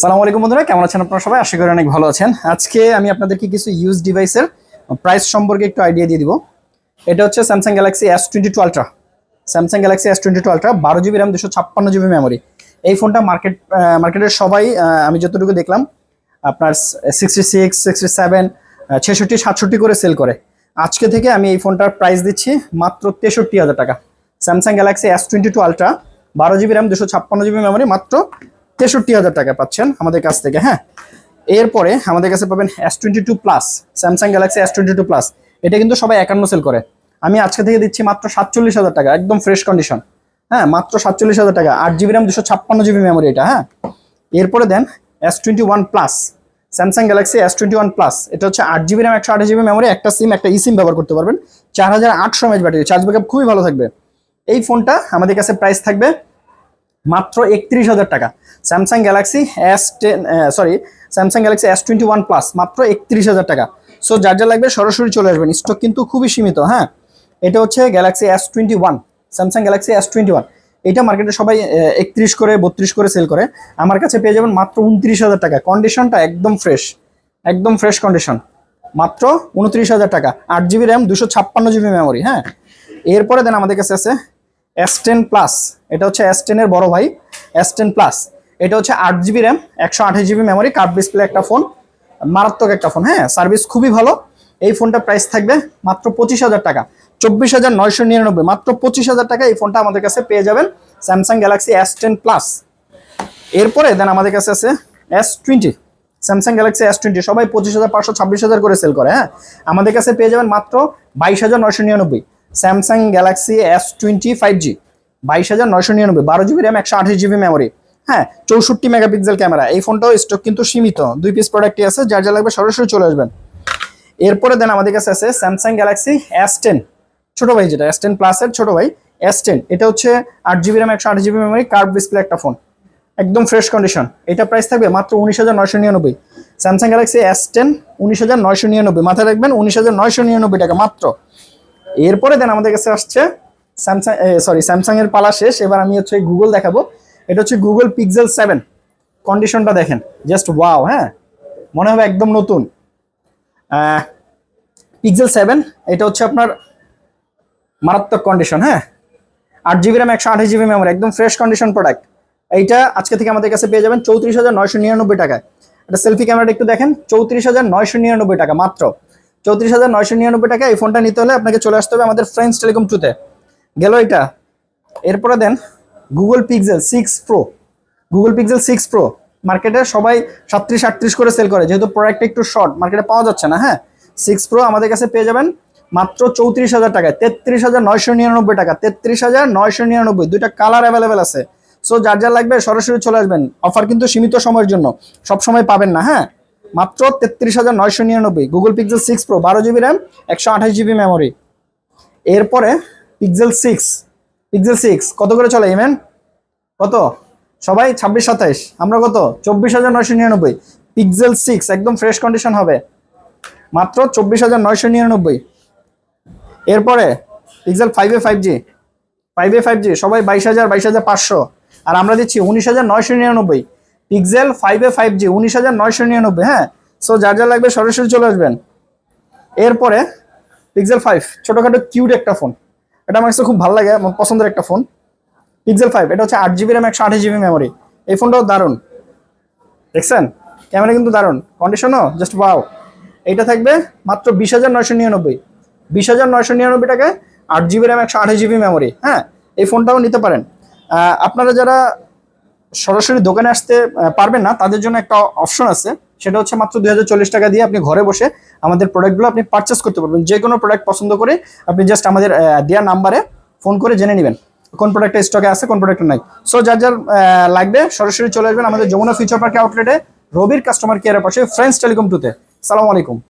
সালামু আলাইকুম বন্ধুরা, কেমন আছেন আপনারা সবাই? আশা করি অনেক ভালো আছেন। আজকে আমি আপনাদেরকে কিছু ইউজ ডিভাইসের প্রাইস সম্পর্কে একটু আইডিয়া দিয়ে দিব। এটা হচ্ছে Samsung Galaxy S twenty two Ultra Samsung Galaxy S twenty two Ultra বারো জিবি র্যাম দুশো ছাপ্পান্ন জিবি মেমোরি এই ফোনটা মার্কেট মার্কেটের সবাই আমি যতটুকু দেখলাম, আপনার সিক্সটি সিক্স সিক্সটি সেভেন ছেষট্টি, সাতষট্টি করে সেল করে। আজকে থেকে আমি এই ফোনটার প্রাইস দিচ্ছি মাত্র তেষট্টি হাজার টাকা। Samsung Galaxy S twenty two Ultra বারো জিবি র্যাম দুশো ছাপ্পান্ন জিবি মেমোরি মাত্র তেষট্টি হাজার টাকা পাচ্ছেন আমাদের কাছ থেকে হ্যাঁ? এরপরে আমাদের কাছে পাবেন S twenty two plus Samsung Galaxy S twenty two plus এটা কিন্তু সবাই একান্ন সেল করে। আমি আজকে থেকে দিচ্ছি মাত্র সাতচল্লিশ হাজার টাকা, একদম ফ্রেশ কন্ডিশন হ্যাঁ? মাত্র সাতচল্লিশ হাজার টাকা, আট জিবি র্যাম দুশো ছাপ্পান্ন জিবি মেমোরি এটা হ্যাঁ? এরপরে then S twenty one plus Samsung Galaxy S twenty one plus এটা হচ্ছে আট জিবি র্যাম একশো আট জিবি মেমোরি একটা সিম একটা ই সিম ব্যবহার করতে পারবেন। চার হাজার আটশো এমএচ ব্যাটারি চার্জ ব্যাকআপ খুবই ভালো থাকবে। এই ফোনটা আমাদের কাছে প্রাইস থাকবে মাত্র একত্রিশ হাজার টাকা। Samsung Galaxy S ten sorry Samsung Galaxy S twenty one plus মাত্র একত্রিশ হাজার টাকা। সো যার যা লাগবে সরাসরি চলে আসবেন। স্টক কিন্তু খুবই সীমিত হ্যাঁ? এটা হচ্ছে Galaxy S twenty one Samsung Galaxy S twenty one এটা মার্কেটে সবাই একত্রিশ করে, বত্রিশ করে সেল করে। আমার কাছে পেয়ে যাবেন মাত্র উনত্রিশ হাজার টাকা। কন্ডিশনটা একদম ফ্রেশ একদম ফ্রেশ কন্ডিশন মাত্র উনত্রিশ হাজার টাকা। আট জিবি র্যাম দুশো ছাপ্পান্ন জিবি মেমোরি হ্যাঁ? এরপরে দেন আমাদের কাছে আছে এস টেন প্লাস এটা হচ্ছে এস টেনের বড় ভাই এস টেন প্লাস এটা হচ্ছে আট জিবি র্যাম একশো আঠাশ জিবি মেমোরি কার্ভ ডিসপ্লে একটা ফোন মারাত্মক একটা ফোন হ্যাঁ? সার্ভিস খুবই ভালো। এই ফোনটা প্রাইস থাকবে মাত্র পঁচিশ হাজার টাকা। চব্বিশ হাজার নয়শো নিরানব্বই, মাত্র পঁচিশ হাজার টাকা এই ফোনটা আমাদের কাছে পেয়ে যাবেন Samsung Galaxy S ten plus এরপরে দেন আমাদের কাছে আছে S twenty Samsung Galaxy S twenty সবাই পঁচিশ হাজার, পাঁচশো, ছাব্বিশ হাজার করে সেল করে হ্যাঁ? আমাদের কাছে পেয়ে যাবেন মাত্র বাইশ হাজার নয়শো নিরানব্বই। Samsung Galaxy S twenty five G বাইশ হাজার নয়শো নিরানব্বই, বারো জিবি র্যাম একশো আঠাশ জিবি মেমোরি হ্যাঁ চৌষট্টি মেগাপিক্সেল ক্যামেরা এই ফোনটাও স্টক কিন্তু সীমিত, দুই পিস প্রোডাক্টই আছে, যার যা লাগবে সরাসরি চলে আসবেন। এরপরে দেন আমাদের কাছে আছে স্যামসাং গ্যালাক্সি এস টেন ছোট ভাই যেটা এস টেন প্লাসের ছোট ভাই এস টেন এটা হচ্ছে আট জিবি র্যাম একশো আট জিবি মেমোরি কার্ভ ডিসপ্লে একটা ফোন একদম ফ্রেশ কন্ডিশন এটা প্রাইস থাকবে মাত্র উনিশ হাজার নয়শো নিরানব্বই। স্যামসাং গ্যালাক্সি এস টেন উনিশ হাজার নয়শো নিরানব্বই, মাথায় রাখবেন, উনিশ হাজার নয়শো নিরানব্বই টাকা মাত্র। এরপরে দেন আমাদের কাছে আসছে স্যামসাং সরি স্যামসাং এর পালা শেষ। এবার আমি হচ্ছে গুগল দেখাবো। এটা হচ্ছে গুগল পিক্সেল সেভেন কন্ডিশনটা দেখেন। জাস্ট ওয়াও হ্যাঁ? মনে হবে একদম নতুন। পিক্সেল সেভেন এটা হচ্ছে আপনার মারাত্মক কন্ডিশন হ্যাঁ? আট জিবি র্যাম একশো আঠাশ জিবি মেমোরি একদম ফ্রেশ কন্ডিশন প্রোডাক্ট এইটা আজকে থেকে আমাদের কাছে পেয়ে যাবেন চৌত্রিশ হাজার নয়শো নিরানব্বই টাকায়। এটা সেলফি ক্যামেরাটা একটু দেখেন। চৌত্রিশ হাজার নয়শো নিরানব্বই টাকা, মাত্র। চৌত্রিশ হাজার নয়শো নিরানব্বই টাকা এই ফোনটা নিতে হলে আপনাকে চলে আসতে হবে আমাদের ফ্রেন্ডস টেলিকম টুতে গেল এটা এরপরে then Google Pixel six Pro Google Pixel six Pro মার্কেটে সবাই সাতত্রিশ, আটত্রিশ করে সেল করে। যেহেতু প্রোডাক্টটা একটু শর্ট মার্কেটে পাওয়া যাচ্ছে না হ্যাঁ? সিক্স প্রো আমাদের কাছে পেয়ে যাবেন মাত্র চৌত্রিশ হাজার টাকায়। তেত্রিশ হাজার নয়শো নিরানব্বই টাকা। তেত্রিশ হাজার নয়শো নিরানব্বই। দুইটা কালার অ্যাভেলেবেল আছে। সো যার যার লাগবে সরাসরি চলে আসবেন। অফার কিন্তু সীমিত সময়ের জন্য। সব সময় পাবেন না হ্যাঁ? মাত্র তেত্রিশ হাজার নয়শো নিরানব্বই। গুগল পিক্সেল সিক্স প্রো বারো জিবি র্যাম একশো আঠাশ জিবি মেমোরি এরপরে পিক্সেল সিক্স পিক্সেল সিক্স কত করে চলে ইমেন কত? সবাই ছাব্বিশ সাতাইশ। আমরা কত? চব্বিশ হাজার নয়শো নিরানব্বই। পিক্সেল সিক্স একদম ফ্রেশ কন্ডিশন হবে। মাত্র চব্বিশ হাজার নয়শো নিরানব্বই। এরপরে Pixel five five G five five G সবাই বাইশ হাজার বাইশ হাজার পাঁচশো। আর আমরা দিচ্ছি উনিশ হাজার নয়শো নিরানব্বই। Pixel five A five G উনিশ হাজার নয়শো নিরানব্বই হ্যাঁ? সো যার যা লাগবে সরাসরি চলে আসবেন। এরপরে পিক্সেল ফাইভ ছোটোখাটো কিউট একটা ফোন এটা আমার কাছে খুব ভালো লাগে, আমার পছন্দের একটা ফোন পিক্সেল ফাইভ এটা হচ্ছে আট জিবি র্যাম একশো আঠাশ জিবি মেমোরি এই ফোনটাও দারুণ। দেখছেন? ক্যামেরা কিন্তু দারুণ। কন্ডিশনও জাস্ট ওয়াও এইটা থাকবে মাত্র বিশ হাজার নয়শো নিরানব্বই। বিশ হাজার নয়শো নিরানব্বই টাকায় আট জিবি র্যাম একশো আঠাশ জিবি মেমোরি হ্যাঁ? এই ফোনটাও নিতে পারেন। আপনারা যারা সরাসরি দোকানে আসতে পারবেন না। তাদের জন্য একটা অপশন আছে। সেটা হচ্ছে মাত্র দুই হাজার চল্লিশ টাকা দিয়ে আপনি ঘরে বসে আমাদের প্রোডাক্টগুলো আপনি পারচেস করতে পারবেন। যে কোনো প্রোডাক্ট পছন্দ করে আপনি জাস্ট আমাদের দেওয়া নাম্বারে ফোন করে জেনে নেবেন কোন প্রোডাক্টটা স্টকে আছে, কোন প্রোডাক্টটা নাই। সো যার যার লাগবে সরাসরি চলে আসবেন আমাদের যমুনা ফিউচার পার্কে আউটলেটে রবির কাস্টমার কেয়ারের পাশে ফ্রেন্ডস টেলিকম টুতে সালাম আলাইকুম।